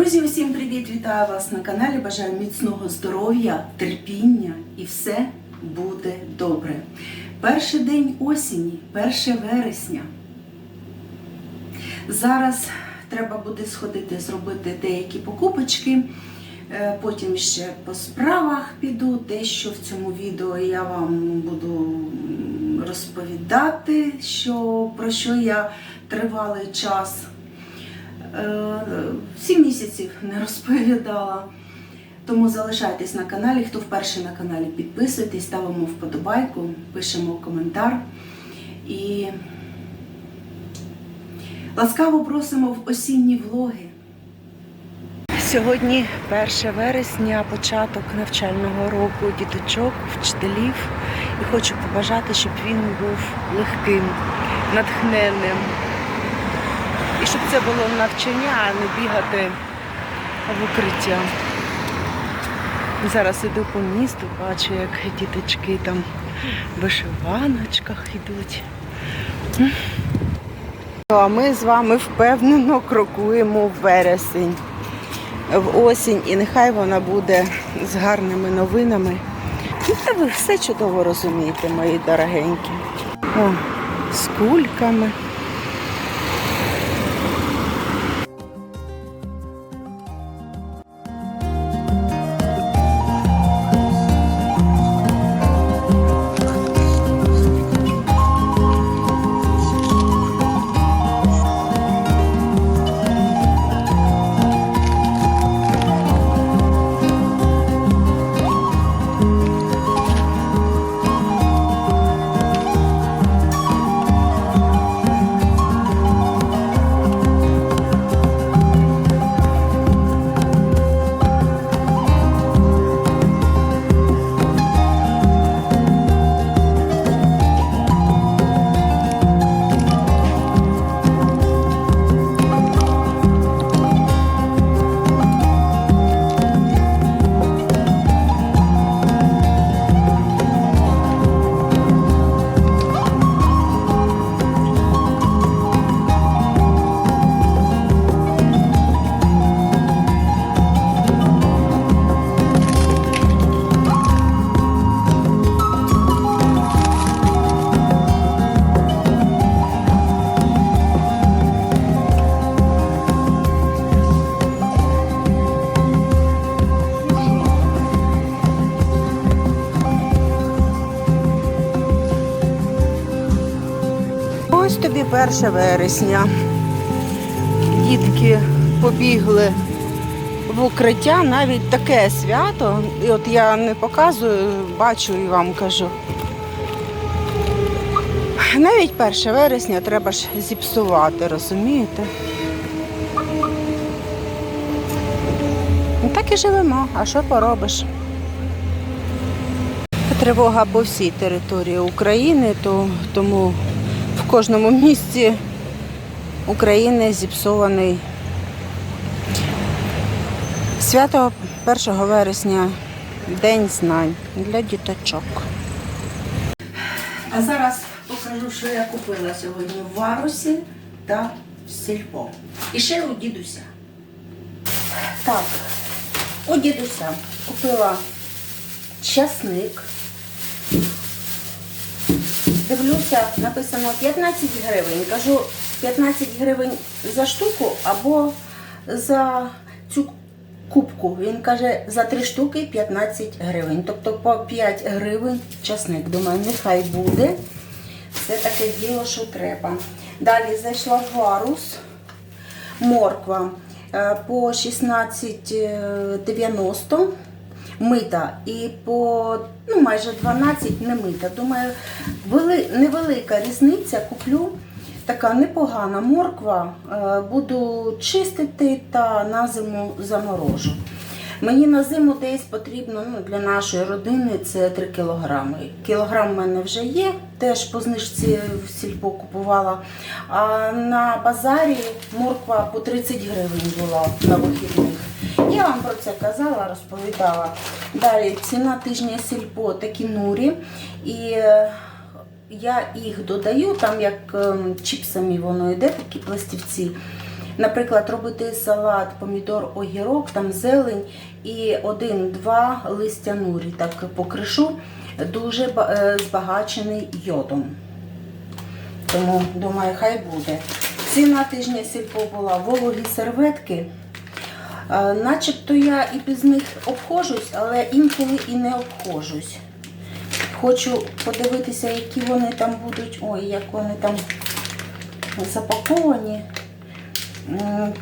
Друзі, усім привіт! Вітаю вас на каналі. Бажаю міцного здоров'я, терпіння і все буде добре. Перший день осені, 1 вересня. Зараз треба буде сходити, зробити деякі покупочки. Е, Потім ще по справах піду. Дещо в цьому відео я вам буду розповідати, що, про що я тривалий час сім місяців не розповідала. Тому залишайтесь на каналі. Хто вперше на каналі, підписуйтесь, ставимо вподобайку, пишемо коментар. І ласкаво просимо в осінні влоги. Сьогодні 1 вересня, початок навчального року діточок, вчителів. І хочу побажати, щоб він був легким, натхненним. І щоб це було навчання, а не бігати в укриття. Зараз іду по місту, бачу, як діточки там в вишиваночках йдуть. А ми з вами впевнено крокуємо в вересень, в осінь, і нехай вона буде з гарними новинами. Ну, Та ви все чудово розумієте, мої дорогенькі. О, з кульками. Ось 1 вересня. Дітки побігли в укриття, навіть таке свято. І от я не показую, бачу і вам кажу. Навіть 1 вересня треба ж зіпсувати, розумієте? Ну, Так і живемо, а що поробиш? Тривога по всій території України, то, тому в кожному місці України зіпсований свято 1 вересня День знань для діточок. А зараз покажу, що я купила сьогодні в Варусі та в Сільпо. І ще у дідуся. Так, у дідуся купила часник. Дивлюся, написано 15 гривень. Кажу, 15 гривень за штуку або за цю кубку. Він каже, за три штуки 15 гривень. Тобто по 5 гривень часник. Думаю, нехай буде. Це таке діло, що треба. Далі зайшла в варус. Морква е, по 16,90 мита і по ну, майже 12 не мита. Думаю, вели, невелика різниця. Куплю така непогана морква. е, Буду чистити та на зиму заморожу. Мені на зиму десь потрібно ну, для нашої родини це 3 кілограми. Кілограм в мене вже є, теж по знижці в сільпо купувала. А на базарі морква по 30 гривень була на вихідних. Я вам про це казала, розповідала. Далі ціна тижня сільпо такі нурі. І е, я їх додаю, там як ем, чіпсами воно йде, такі пластівці. наприклад, робити салат, помідор, огірок, там зелень і один-два листя нурі. Так покришу, дуже е, збагачений йодом. Тому думаю, хай буде. Ціна тижня сільпо була вологі серветки. Е, Начебто я і без них обходжусь, але інколи і не обходжусь. Хочу подивитися, які вони там будуть. Ой, як вони там запаковані.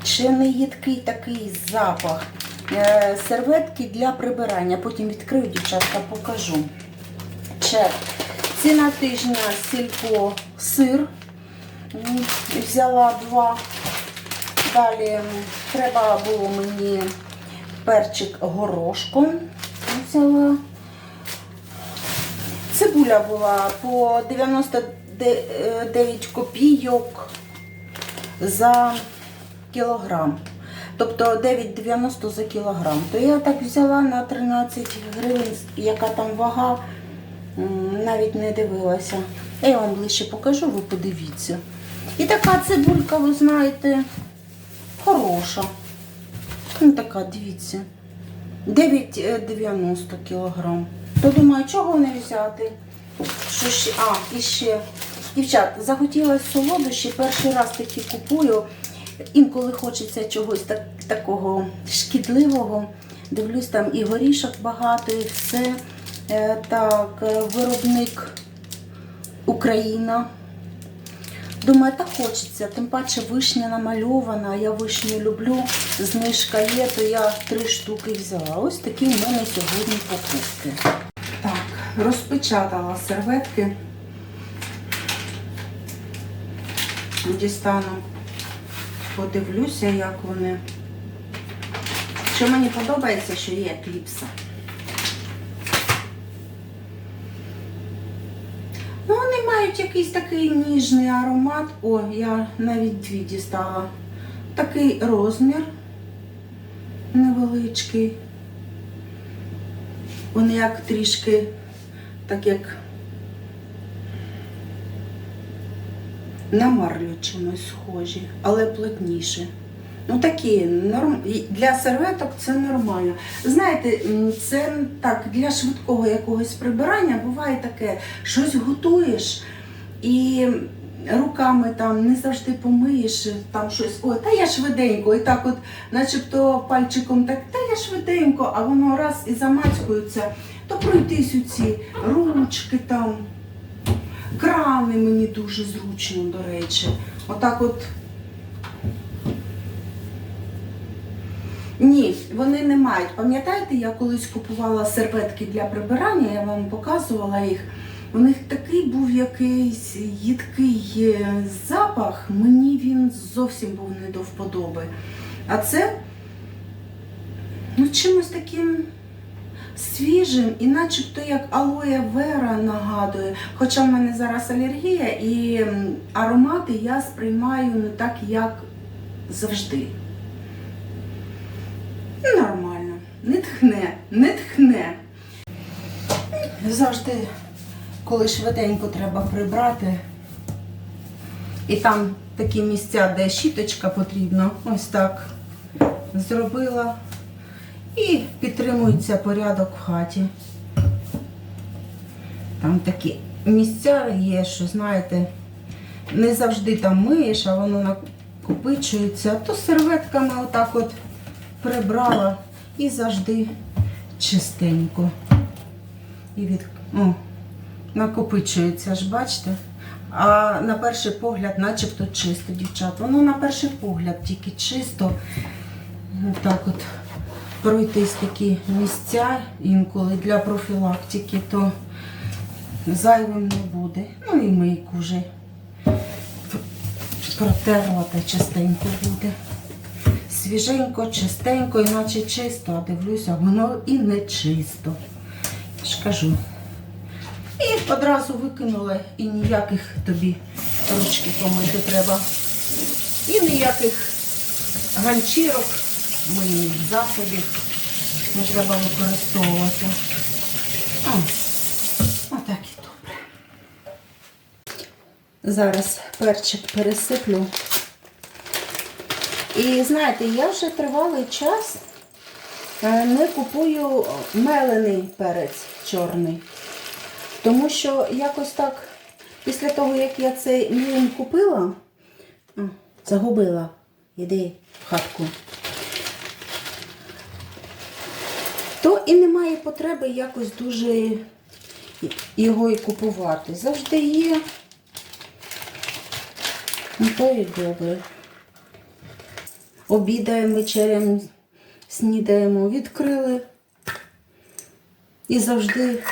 Чи не їдкий такий запах. Е, Серветки для прибирання. Потім відкрию, дівчатка, покажу. Чек. Ціна тижня сільпо сир. Взяла два. Далі треба було мені перчик горошком. Взяла. Цибуля була по 99 копійок за кілограм. Тобто 9,90 за кілограм. То я так взяла на 13 гривень, яка там вага, навіть не дивилася. Я вам ближче покажу, ви подивіться. І така цибулька, ви знаєте, хороша. Ну, така, дивіться. 9,90 кілограм. То думаю, чого не взяти? Що ще? А, і ще. Дівчат, захотілося солодощі, перший раз такі купую. Інколи хочеться чогось так, такого шкідливого. Дивлюсь, там і горішок багато, і все. Е, так, е, виробник Україна. Думаю, так хочеться, тим паче вишня намальована, я вишню люблю, знижка є, то я три штуки взяла. Ось такі в мене сьогодні покупки. Так, розпечатала серветки. Дістану, подивлюся, як вони. Що мені подобається, що є кліпса. Ну, мають якийсь такий ніжний аромат. О, я навіть дві дістала. Такий розмір невеличкий. Вони як трішки, так як на чимось схожі, але плотніше. Ну такі норм... для серветок це нормально. Знаєте, це так для швидкого якогось прибирання буває таке, щось готуєш і руками там не завжди помиєш, там щось, ой, та я швиденько, і так от, начебто пальчиком так, та я швиденько, а воно раз і замацькується, то пройтись у ці ручки там. Крани мені дуже зручно, до речі. Отак от. Ні, вони не мають. Пам'ятаєте, я колись купувала серветки для прибирання, я вам показувала їх. У них такий був якийсь їдкий е, запах, мені він зовсім був не до вподоби. А це ну, чимось таким свіжим і начебто як алоє вера нагадує. Хоча в мене зараз алергія і аромати я сприймаю не так, як завжди. Нормально. Не тхне, не тхне. Завжди, коли швиденько треба прибрати, і там такі місця, де щіточка потрібна, ось так зробила. І підтримується порядок в хаті. Там такі місця є, що, знаєте, не завжди там миєш, а воно накопичується. То серветками отак от прибрала і завжди чистенько. І від... О, накопичується ж, бачите? А на перший погляд, начебто чисто, дівчат. Воно на перший погляд тільки чисто. Так от пройтись такі місця інколи для профілактики, то зайвим не буде. Ну і мийку вже протерла та чистенько буде. Свіженько, чистенько, іначе чисто, а дивлюся, воно і не чисто. Ж кажу. І одразу викинула, і ніяких тобі ручки помити треба. І ніяких ганчірок, мийних засобів не треба використовувати. Отак і добре. Зараз перчик пересиплю І знаєте, я вже тривалий час е, не купую мелений перець чорний. Тому що якось так, після того, як я цей млин купила, загубила, іди в хатку, то і немає потреби якось дуже його і купувати. Завжди є. Ну, то і добре. Обідаємо, вечерям, снідаємо, відкрили. І завжди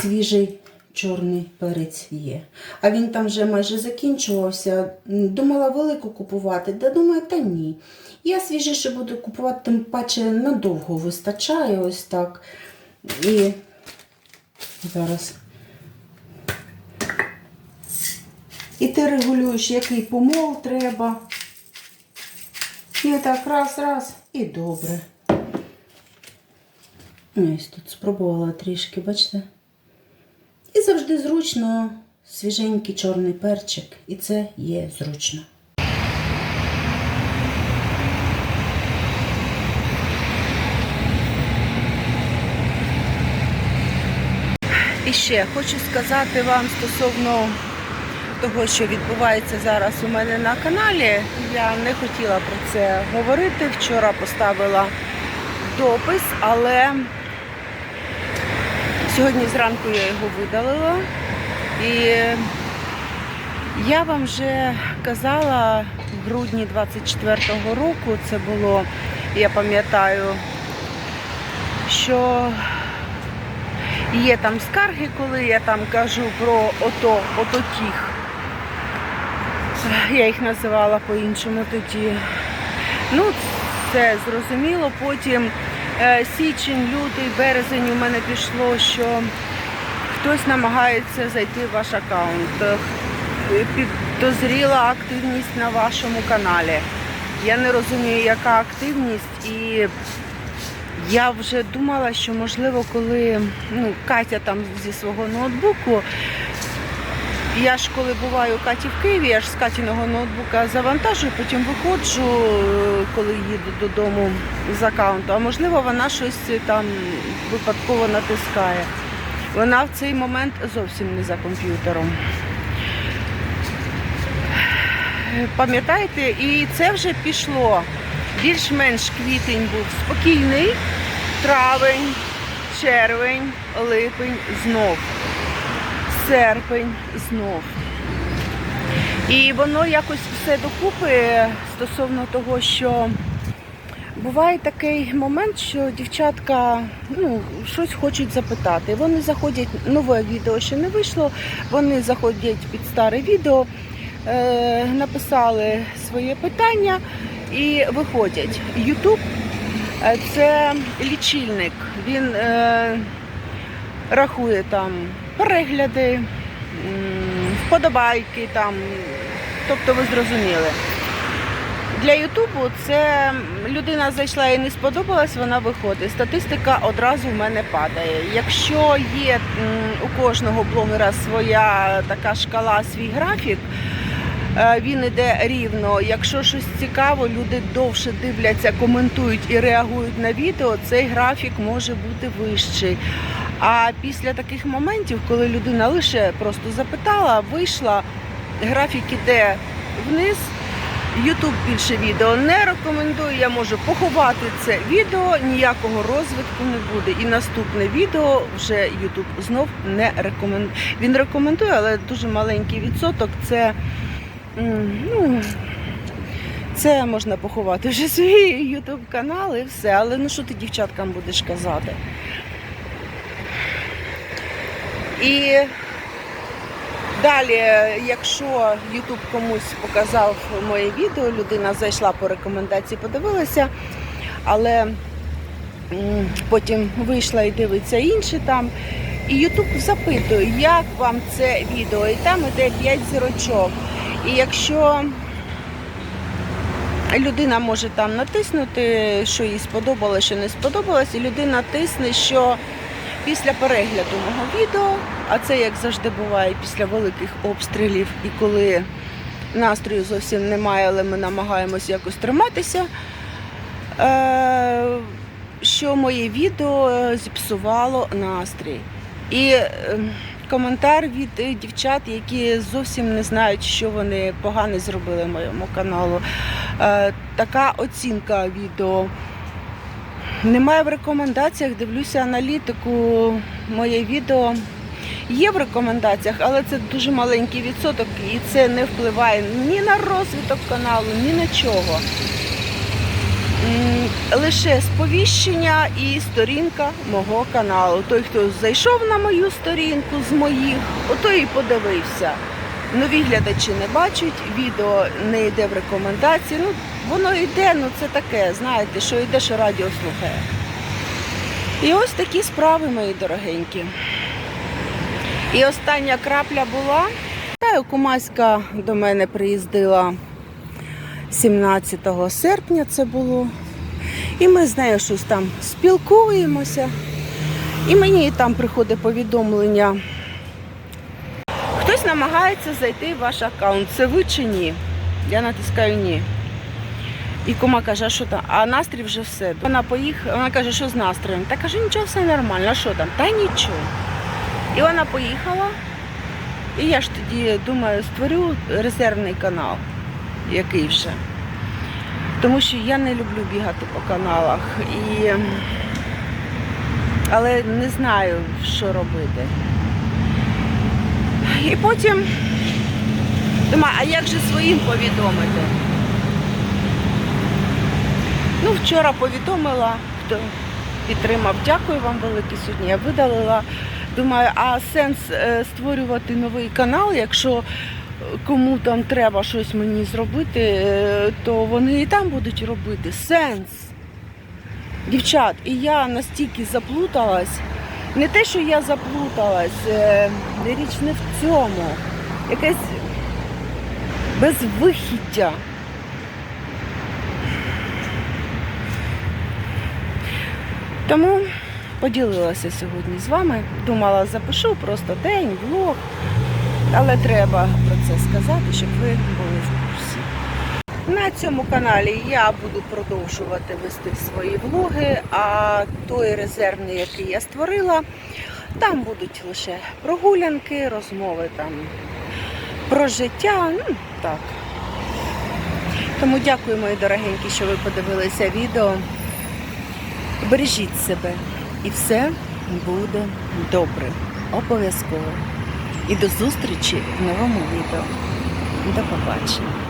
свіжий чорний перець є. А він там вже майже закінчувався. Думала велику купувати, да думаю, та ні. Я свіжіше буду купувати, тим паче надовго вистачає ось так. І зараз. І ти регулюєш, який помол треба. І так раз, раз, і добре. Ось тут спробувала трішки, бачите? І завжди зручно свіженький чорний перчик. І це є зручно. І ще хочу сказати вам стосовно того, що відбувається зараз у мене на каналі. Я не хотіла про це говорити. Вчора поставила допис, але сьогодні зранку я його видалила. І я вам вже казала в грудні 24-го року, це було, я пам'ятаю, що є там скарги, коли я там кажу про ото, ототіх. Я їх називала по-іншому тоді. Ну, це зрозуміло. Потім січень, лютий, березень у мене пішло, що хтось намагається зайти в ваш аккаунт. Е, Підозріла активність на вашому каналі. Я не розумію, яка активність, і я вже думала, що можливо, коли ну, Катя там зі свого ноутбуку. Я ж коли буваю у Каті в Києві, я ж з Катіного ноутбука завантажую, потім виходжу, е, коли їду додому з аккаунту. А можливо, вона щось там випадково натискає. Вона в цей момент зовсім не за комп'ютером. Пам'ятаєте, і це вже пішло. Більш-менш квітень був спокійний, травень, червень, липень знов серпень знов. І воно якось все докупи стосовно того, що буває такий момент, що дівчатка ну, щось хочуть запитати. Вони заходять, нове відео ще не вийшло, вони заходять під старе відео, е, написали своє питання і виходять. Ютуб е, це лічильник. Він е, рахує там перегляди, вподобайки там. Тобто ви зрозуміли. Для Ютубу це людина зайшла і не сподобалась, вона виходить. Статистика одразу в мене падає. Якщо є у кожного блогера своя така шкала, свій графік, е, він іде рівно. Якщо щось цікаво, люди довше дивляться, коментують і реагують на відео, цей графік може бути вищий. А після таких моментів, коли людина лише просто запитала, вийшла, графік іде вниз. Ютуб більше відео не рекомендує. Я можу поховати це відео, ніякого розвитку не буде. І наступне відео вже Ютуб знов не рекомендує. Він рекомендує, але дуже маленький відсоток. Це ну, це можна поховати вже свій Ютуб канал і все. Але ну що ти дівчаткам будеш казати? І далі, якщо YouTube комусь показав моє відео, людина зайшла по рекомендації, подивилася, але потім вийшла і дивиться інші там. І YouTube запитує, як вам це відео, і там іде 5 зірочок. І якщо людина може там натиснути, що їй сподобалося, що не сподобалось, і людина тисне, що після перегляду мого відео, а це як завжди буває після великих обстрілів, і коли настрою зовсім немає, але ми намагаємось якось триматися. Е, що моє відео е, зіпсувало настрій. І е, коментар від дівчат, які зовсім не знають, що вони погано зробили моєму каналу. Така оцінка відео. Немає в рекомендаціях, дивлюся аналітику. Моє відео є в рекомендаціях, але це дуже маленький відсоток і це не впливає ні на розвиток каналу, ні на чого. Лише сповіщення і сторінка мого каналу. Той, хто зайшов на мою сторінку з моїх, отой і подивився. Нові глядачі не бачать, відео не йде в рекомендації. Ну, воно йде, ну це таке, знаєте, що йде, що радіо слухає. І ось такі справи, мої дорогенькі. І остання крапля була. Та Кумаська до мене приїздила 17 серпня це було. І ми з нею щось там спілкуємося. І мені там приходить повідомлення. Хтось намагається зайти в ваш аккаунт. Це ви чи ні? Я натискаю ні. І кума каже, а що там? А настрій вже все. Вона поїхала, вона каже, що з настроєм? Та каже, нічого, все нормально, а що там? Та нічого. І вона поїхала. І я ж тоді думаю, створю резервний канал, який вже. Тому що я не люблю бігати по каналах. І... Але не знаю, що робити. І потім думаю, а як же своїм повідомити? Ну, вчора повідомила, хто підтримав. Дякую вам велике сьогодні. Я видалила. Думаю, а сенс е, створювати новий канал, якщо кому там треба щось мені зробити, е, то вони і там будуть робити. Сенс. Дівчат, і я настільки заплуталась. Не те, що я заплуталась, е, річ не в цьому. Якесь безвихіддя. Тому поділилася сьогодні з вами. Думала, запишу просто день, влог. Але треба про це сказати, щоб ви були в курсі. На цьому каналі я буду продовжувати вести свої влоги, а той резервний, який я створила, там будуть лише прогулянки, розмови там про життя. Ну, так. Тому дякую, мої дорогенькі, що ви подивилися відео. Бережіть себе і все буде добре. Обов'язково. І до зустрічі в новому відео. До побачення.